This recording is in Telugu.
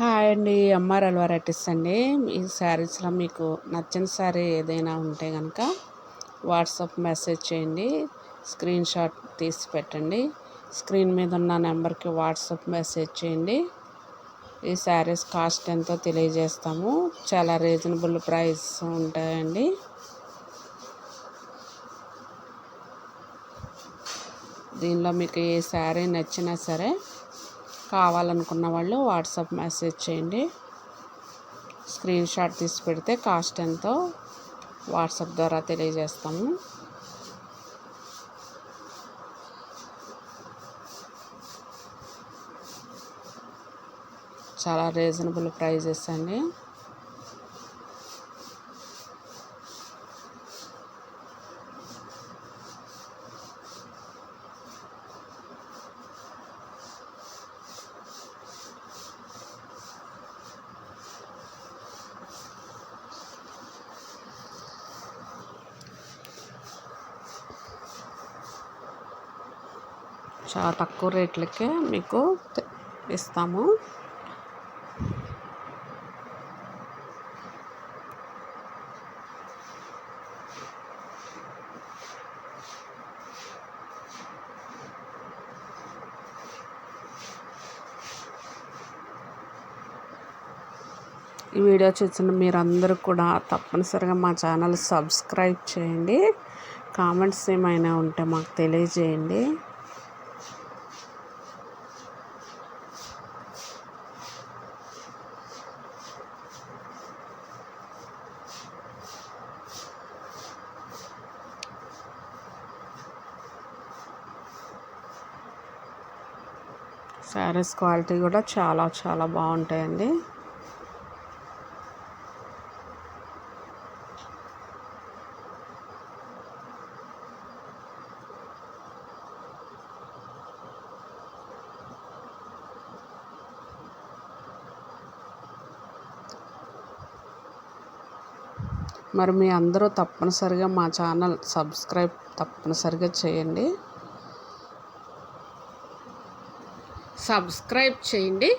హాయ్ అండి. ఎంఆర్ఎల్ వెరైటీస్ అండి. ఈ శారీస్లో మీకు నచ్చిన శారీ ఏదైనా ఉంటే కనుక వాట్సాప్ మెసేజ్ చేయండి. స్క్రీన్ షాట్ తీసి పెట్టండి. స్క్రీన్ మీద ఉన్న నెంబర్కి వాట్సాప్ మెసేజ్ చేయండి. ఈ శారీస్ కాస్ట్ ఎంతో తెలియజేస్తాము. చాలా రీజనబుల్ ప్రైస్ ఉంటాయండి. దీనిలో మీకు ఏ శారీ నచ్చినా సరే కావాలనుకున్న వాళ్ళు వాట్సాప్ మెసేజ్ చేయండి. స్క్రీన్ షాట్ తీసి పెడితే కాస్ట్ ఎంతో వాట్సాప్ ద్వారా తెలియజేస్తాము. చాలా రీజనబుల్ ప్రైజెస్ అండి. చాలా తక్కువ రేట్లకే మీకు ఇస్తాము. ఈ వీడియో చూసిన మీరందరూ కూడా తప్పనిసరిగా మా ఛానల్ సబ్స్క్రైబ్ చేయండి. కామెంట్స్ ఏమైనా ఉంటే మాకు తెలియజేయండి. శారీస్ క్వాలిటీ కూడా చాలా చాలా బాగుంటాయండి. మరి మీ అందరూ తప్పనిసరిగా మా ఛానల్ సబ్స్క్రైబ్ తప్పనిసరిగా చేయండి. సబ్స్క్రైబ్ చేయండి.